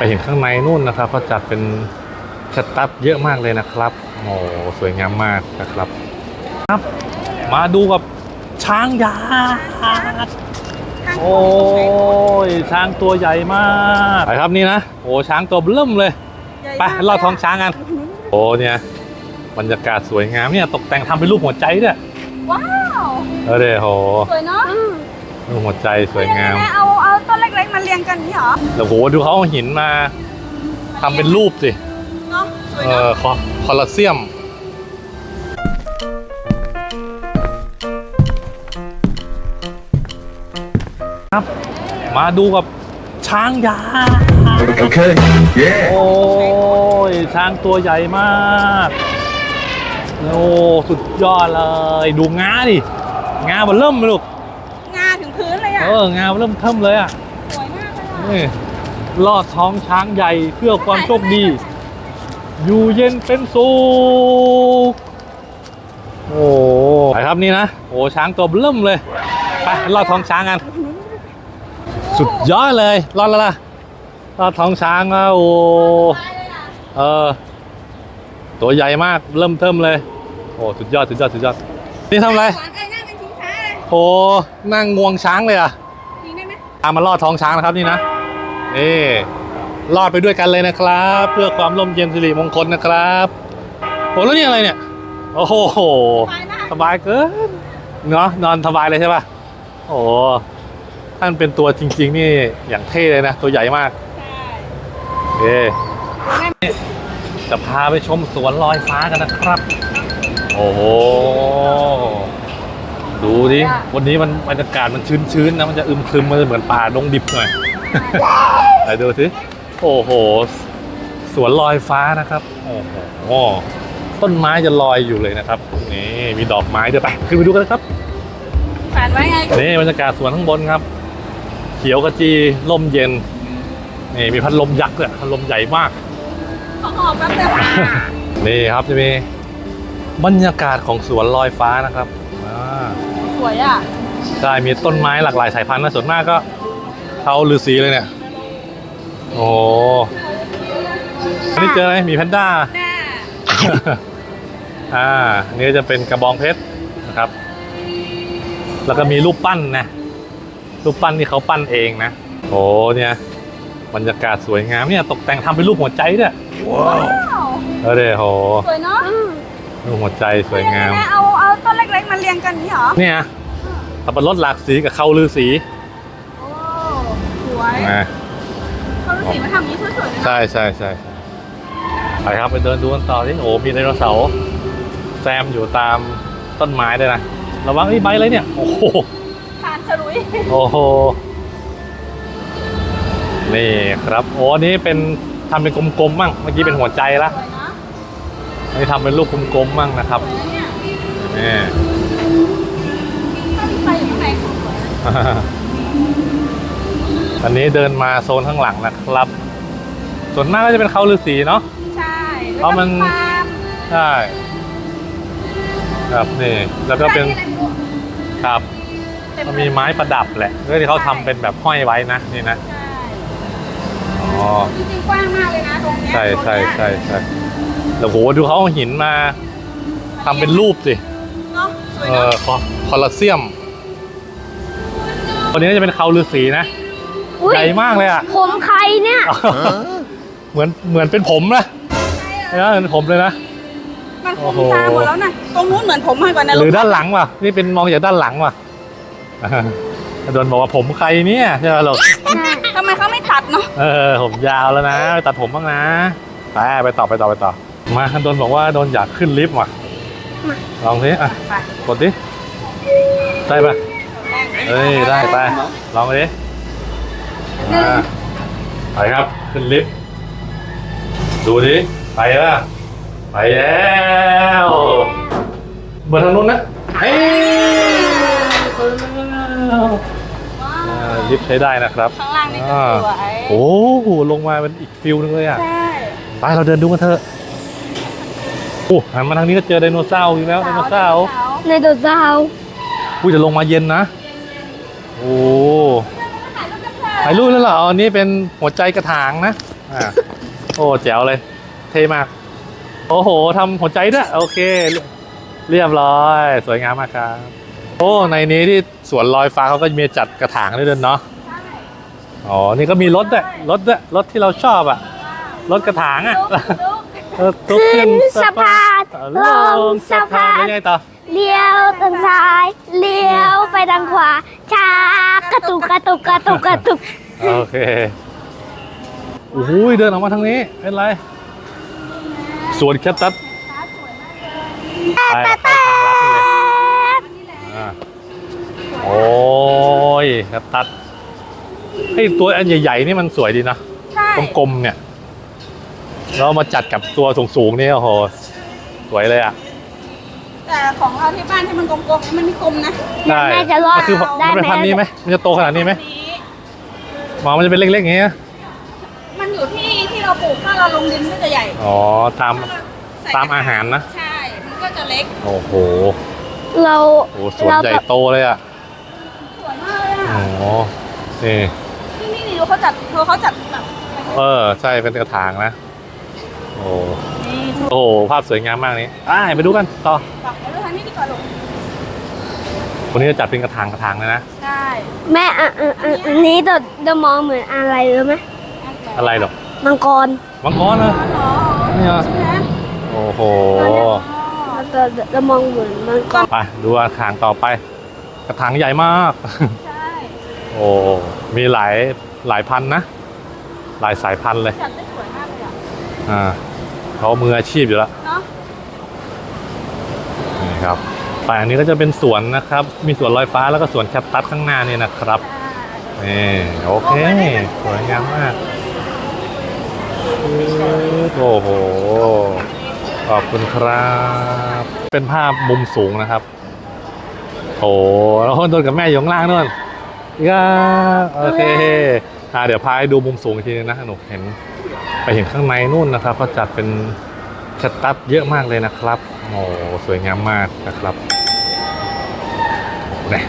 ไปเห็นข้างในนู่นนะครับเขาจัดเป็นสตัฟเยอะมากเลยนะครับโอ้สวยงามมากนะครับครับ มาดูกับช้างยักษ์โอ้ยช้างตัวใหญ่มากไปครับนี่นะโอ้ช้างตัวเบิ่มเลยไปลอดท้องช้างกันโอ้เนี่ยบรรยากาศสวยงามเนี่ยตกแต่งทำเป็นรูปหัวใจเนี่ยว้าวเออเด้โหสวยเนาะรูปหัวใจสวยงามแม่เอาเอาต้นเล็กๆมาเรียงกั นนี่เหรอแล้วโหดูเขาเอาหินมาทำเป็นรูปสิเนาะสวยเอเนาะอคอคอลอสเซียม ครับ มาดูกับช้างยักษ์ Okay. Yeah. โอ้ย ช้างตัวใหญ่มาก โอ้สุดยอดเลย ดูงาดิ งามันเริ่มเลยลูก งาถึงพื้นเลยอะเออ งามันเริ่มเทิมเลยอะ นี่ลอดท้องช้างใหญ่เพื่อความโชคดี อยู่เย็นเป็นสุขโอ้ไปครับนี่นะ โอ้ช้างตัวเริ่มเลย ไปลอดท้องช้างกัน สุดยอดเลยรอดแล้วล่ะรอดท้องช้างอะโอ้เออตัวใหญ่มากเริ่มเทิมเลย โอ้สุดยอดสุดยอดสุดยอดนี่ทำอะไรหวานไอ้นั่งเป็นชิงช้าเลยโอ้นั่งงวงช้างเลยอะ ยิงได้ไหมตามมาลอดท้องช้างนะครับนี่นะนี่ลอดไปด้วยกันเลยนะครับ เพื่อความร่มเย็นสิริมงคลนะครับโอ้แล้วนี่อะไรเนี่ย โอ้โหสบายมากสบายเกินเนาะนอนสบายเลยใช่ปะโอ้ท่านเป็นตัวจริง ๆ นี่อย่างเท่เลยนะ ตัวใหญ่มากใช่เอ๊จะพาไปชมสวนลอยฟ้ากันนะครับ โอ้โหดูดิ วันนี้มันบรรยากาศมันชื้นๆนะมันจะอึมครึมมันจะเหมือนป่าดงดิบหน่อยไหนดูสิโอ้โห สวนลอยฟ้านะครับโอ้โหต้นไม้จะลอยอยู่เลยนะครับนี่มีดอกไม้ด้วยไปขึ้นไปดูกันนะครับแขวนไว้ไงนี่บรรยากาศสวนข้างบนครับ เขียวขจีลมเย็นนี่มีพัดลมยักษ์ด้วยพัดลมใหญ่มากขอหอบแป๊บเดียวค่ะนี่ครับจะมีบรรยากาศของสวนลอยฟ้านะครับอ่าส วยอะใช่มีต้นไม้หลากหลายสายพันธุ์นะส่วนมากก็เขาลือสีเลยเนี่ย โอ้โหอันนี้เจออะไรหมีแพนด้าแน่อ่าอันนี่จะเป็นกระบองเพชรนะครับ แล้วก็มีรูปปั้นนะรูปปั้นที่เขาปั้นเองนะโอ้เนี่ยบรรยากาศสวยงามเนี่ยตกแต่งทำเป็นรูปหัวใจด้วยว้าวเออเด้โหสวยเนาะรูปหัวใจสวยงามแม่เอาเอาต้นเล็กๆมาเรียงกันนี่เหรอเนี่ยสับปะรดหลากสีกับเขาลือสีโอ้สวยอ่าเขาดูสีมาทำอย่างนี้สวยๆเลยนะใช่ใช่ใช่ไปครับไปเดินดูกันต่อที่โอ้มีไดโนเสาร์แซมอยู่ตามต้นไม้ด้วยนะระวังไอ้ใบอะไรเนี่ย โอ้โหทานฉลุยโอ้โหนี่ครับโอ้อันนี้เป็นทำเป็นกลมๆมั่งเมื่อกี้เป็นหัวใจละสวยนะอันนี้ทำเป็นรูปกลมๆมั่งนะครับสวยนะเนี่ย นี่ ถ้ามีไฟอยู่ข้างในข องสวยนะอันนี้เดินมาโซนข้างหลังนะครับ ส่วนมากก็จะเป็นเขาฤาษีเนาะใช่เพราะมันแล้วก็ฟาร์มใช่ครับนี่แล้วก็เป็นครับเต็มก็เลยมีไม้ประดับแหละเพื่อที่เขาทำเป็นแบบห้อยไว้นะนี่นะใช่อ๋อจริงๆกว้างมากเลยนะตรงเนี้ยใช่ใช่ตรงเนี้ยใช่ใช่แล้วโหดูเขาเอาหินมาทำเป็นรูปสิเนาะสวยเอเนาะอคอคอลอสเซียม ตัวนี้จะเป็นเขาฤาษีนะอุ๊ยใหญ่มากเลยอะผมใครเนี่ยเหมือนเหมือนเป็นผมนะเออเหมือนผมเลยนะมันคโอ้งโหตาหมดแล้วนะตรงนู้นเหมือนผมมากกว่านะหรือด้านหลังว่ะนี่เป็นมองจากด้านหลังว่ะโดนบอกว่าผมใครเนี่ยใช่ไหมลูกทำไมเขาไม่ตัดเนาะเออผมยาวแล้วนะไปตัดผมบ้างนะไปไปต่อไปต่อไปต่อมาโดนบอกว่าโดนอยากขึ้นลิฟต์ว่ะลองสิอะไปกดดิได้ปะ เฮ้ย ได้ไปลองไปดิอ่าไปครับ ขึ้นลิฟต์ดูดิ ไปแล้วไปแล้วเบอร์ทางนู้นนะเฮ้ยไปแล้วอ่าลิฟต์ใช้ได้นะครับข้างล่างนี่ก็สวย โอ้โหลงมาเป็นอีกฟิลนึงเลยอะ ใช่ ไปเราเดินดูกันเถอะโอ้หันมาทางนี้ก็เจอไดโนเสาร์อีกแล้วไดโนเสาร์ในตัวเจ้าอุ้ยจะลงมาเย็นนะ โอ้ถ่ายรูปแล้วเหรออันนี้เป็นหัวใจกระถางนะใอ่าโอ้แจ๋วเลย เท่มาก โอ้โหทำหัวใจด้วยโอเค เรียบร้อย สวยงามมากครับโอ้ในนี้ที่สวนลอยฟ้าเขาก็มีจัดกระถางด้วยด้วยเนาะใช่อ๋อ นี่ก็มีรถด้วยรถด้วยรถที่เราชอบอะรถกระถางอะลุกลุกเออตุ๊กขึ้นสะพานลลงงสะสะพาพานนแล้วไงต่อเลี้ยวทางซ้ายเลี้ยวไปทางขวา ช้ากระตุกกระตุกกระตุกกระตุกโอเคโอ้โหเดินออกมาทางนี้ เป็นไร สวนแคตตัสไปเข้าทางลัดนี่เลยอ่าโอ้ยแคตตัสไอ้ตัวอันใหญ่ๆนี่มันสวยดีนะใช่กลมๆเนี่ยแล้วเอามาจัดกับตัวสูงๆนี่โอ้โห สวยเลยอะ แต่ของเราที่บ้านที่มันกลมๆนี่มันไม่กลมนะ ได้แม่จะรอดมันคือได้มันเป็นไหมพันธุ์นี้ไหมมันจะโตขนาดนี้ไหมนี้หมอมันจะเป็นเล็กๆอย่างเงี้ยมันอยู่ที่ที่เราปลูกถ้าเราลงดินก็จะใหญ่อ๋อตาม ถ้เใส่ตามอาหารนะ ใช่ มันก็จะเล็กโอ้โหเราโอ้สวนเราใหญ่โตเลยอะสวยมากเลยโอ้อะโหนี่นี่นี่นี่ดูเขาจัดเขาเขาจัดแบบเออใช่เป็นกระถางนะโอ้นี่ โอ้โหภาพสวยงามมากนี้อ่าไปดูกันต่อฝักไปดูทางนี้ดีกว่าลูกวันนี้จะจัดเป็นกระถางกระถางเลยนะใช่แม่อะอะอะอันนี้เราเรามองเหมือนอะไรรู้ไหมอะไรหรอกมังกรมังกรเหรออ๋อนี่เหรอใช่ไหมโอ้โหเราเรามองเหมือนมังกรไปดูกระถางต่อไป กระถางใหญ่มาก ใช่โอ้มีหลายหลายพันนะ หลายสายพันธุ์เลยจัดได้สวยมากเลยอะอ่า เขามืออาชีพอยู่แล้วเนาะนี่ครับฝ่ายอันนี้ก็จะเป็นสวนนะครับ มีสวนลอยฟ้าแล้วก็สวนแคปตัสข้างหน้านี่นะครับนี่โอเคสวยงามมากโอ้โหขอบคุณครับ เป็นภาพมุมสูงนะครับ โอ้แล้วคนโดนกับแม่อยู่ข้างล่างนู่นก็โอเคอ่าเดี๋ยวพาให้ดูมุมสูงอีกทีนึงนะหนูเห็น ไปเห็นข้างในนู่นนะครับเขาจัดเป็นชัตตัสเยอะมากเลยนะครับ โอ้สวยงามมากนะครับเนี่ย